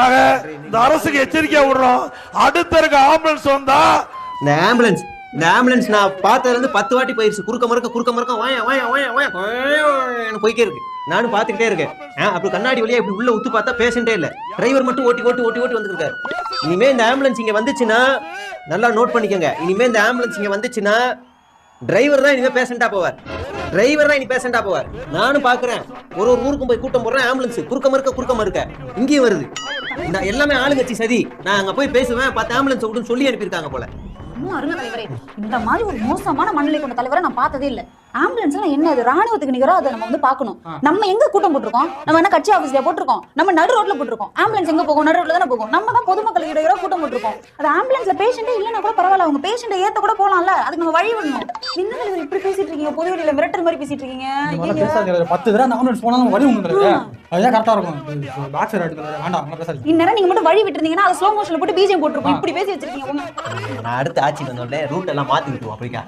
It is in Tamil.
ஆக இந்த அரசுக்கு எச்சரிக்கையா விடுறோம். அடுத்த இருக்க ஆம்புலன்ஸ் வந்தா இந்த ஆம்புலன்ஸ் இந்த ஆம்புலன்ஸ் நான் பார்த்ததுல இருந்து பத்து வாட்டி போயிருச்சு. குறுக்க மறுக்க குறுக்க மறுக்க வாய வாய வாய வாய எனக்கு போய்க்கே இருக்கு. நானும் பார்த்துக்கிட்டே இருக்கேன். அப்படி கண்ணாடி வழியா இப்படி உள்ள உத்து பார்த்தா பேஷண்டே இல்ல. டிரைவர் மட்டும் ஓட்டி ஓட்டி ஓட்டி ஓட்டி வந்துருக்காரு. இனிமே இந்த ஆம்புலன்ஸ் இங்க வந்துச்சுன்னா நல்லா நோட் பண்ணிக்கோங்க. இனிமே இந்த ஆம்புலன்ஸ் இங்க வந்துச்சுன்னா டிரைவர் தான் இனிமே பேஷண்டா போவார். டிரைவர் தான் இனி பேஷண்டா போவார். நானும் பாக்குறேன் ஒரு ஒரு ஊருக்கும் போய் கூட்டம் போடுறேன் ஆம்புலன்ஸ் குறுக்க மறுக்க குறுக்க மறுக்க. இங்கேயும் வருது. இந்த எல்லாமே ஆளுங்கட்சி சதி. நான் அங்க போய் பேசுவேன் பத்து ஆம்புலன்ஸ் விடுன்னு சொல்லி அனுப்பியிருக்காங்க போல. இன்னும் அருமை தலைவரே இந்த மாதிரி ஒரு மோசமான மனநிலை கொண்ட தலைவரை நான் பார்த்ததே இல்ல. ஆம்புலன்ஸ்லாம் என்ன அது ராணுவத்துக்கு நிகரா அதை நம்ம வந்து பார்க்கணும். நம்ம எங்க கூட்டம் போட்டிருக்கோம்? நம்ம என்ன கட்சி ஆபீஸ்ல போட்டிருக்கோம்? நம்ம நடு ரோட்ல போட்டிருக்கோம். ஆம்புலன்ஸ் எங்க போகும்? நடு ரோட்ல தானே போகும். நம்ம தான் பொதுமக்களுக்கு இடையில கூட்டம் போட்டிருக்கோம். அது ஆம்புலன்ஸ்ல பேஷண்டே இல்லைன்னா கூட பரவாயில்ல. அவங்க பேஷண்ட்டை ஏத்த கூட போலாம்ல. அதுக்கு நம்ம வழி விடணும். என்ன தலைவர் இப்படி பேசிட்டு இருக்கீங்க? பொது வெளியில மிரட்டல் மாதிரி பேசிட்டு இருக்கீங்க. பத்து தடவை ஆம்புலன்ஸ் போனாலும் வழி உங்க தலைவர். அதுதான் கரெக்டா இருக்கும். பேக் சைடு எடுத்து வேண்டாம் பேசாதீங்க இந்நேரம் நீங்க மட்டும் வழி விட்டுருந்தீங்கன்னா அதை ஸ்லோ மோஷன்ல போட்டு பிஜிஎம் போட்டிருக்கோம். இப்படி பேசி வச்சிருக்கீங்க நான் அடுத்த ஆட்சிக்கு வந்தோடனே ரூட் எல்லாம் மாத்தி விட்டுருவோம் அப்படிக்கா.